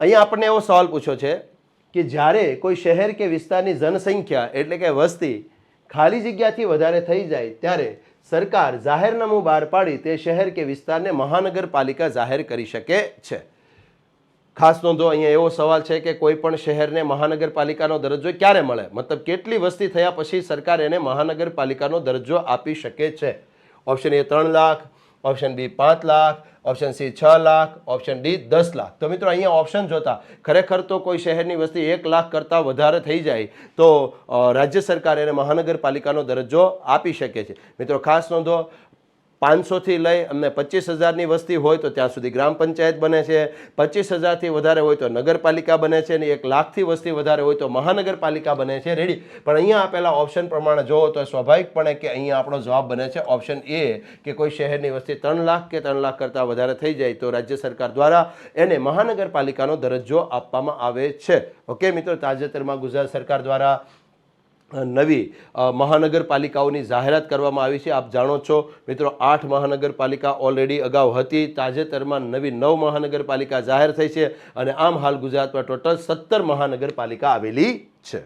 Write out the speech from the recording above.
અહીંયા આપણને એવો સવાલ પૂછ્યો છે કે જ્યારે કોઈ શહેર કે વિસ્તારની જનસંખ્યા એટલે કે વસ્તી ખાલી જગ્યાથી વધારે થઈ જાય ત્યારે સરકાર જાહેરનામું બહાર પાડી તે શહેર કે વિસ્તારને મહાનગરપાલિકા જાહેર કરી શકે છે. ખાસ નોંધો, અહીંયા એવો સવાલ છે કે કોઈ પણ શહેરને મહાનગરપાલિકાનો દરજ્જો ક્યારે મળે? મતલબ કેટલી વસ્તી થયા પછી સરકાર એને મહાનગરપાલિકાનો દરજ્જો આપી શકે છે? ઓપ્શન એ ત્રણ લાખ ઓપ્શન બી પાંચ લાખ, ઓપ્શન સી છ લાખ, ઓપ્શન ડી દસ લાખ. તો મિત્રો અહીંયા ઓપ્શન જોતા, ખરેખર તો કોઈ શહેરની વસ્તી એક લાખ કરતાં વધારે થઈ જાય, તો રાજ્ય સરકાર એને મહાનગરપાલિકાનો દરજ્જો આપી શકે છે. મિત્રો, ખાસ નોંધો પાંચસોથી લઈ અને પચીસ હજારની વસ્તી હોય તો ત્યાં સુધી ગ્રામ પંચાયત બને છે. પચીસ હજારથી વધારે હોય તો નગરપાલિકા બને છે અને એક લાખથી વસ્તી વધારે હોય તો મહાનગરપાલિકા બને છે. રેડી પણ અહીંયા આપેલા ઓપ્શન પ્રમાણે જોવો તો સ્વાભાવિકપણે કે અહીંયા આપણો જવાબ બને છે. ઓપ્શન એ કે કોઈ શહેરની વસ્તી ત્રણ લાખ કે ત્રણ લાખ કરતાં વધારે થઈ જાય તો રાજ્ય સરકાર દ્વારા એને મહાનગરપાલિકાનો દરજ્જો આપવામાં આવે છે. ઓકે મિત્રો, તાજેતરમાં ગુજરાત સરકાર દ્વારા નવી મહાનગરપાલિકાઓની જાહેરાત કરવામાં આવી છે. આપ જાણો છો, મિત્રો, આઠ મહાનગરપાલિકા ઓલરેડી અગાઉ હતી. તાજેતરમાં નવી નવ મહાનગરપાલિકા જાહેર થઈ છે અને આમ હાલ ગુજરાતમાં ટોટલ સત્તર મહાનગરપાલિકા આવેલી છે.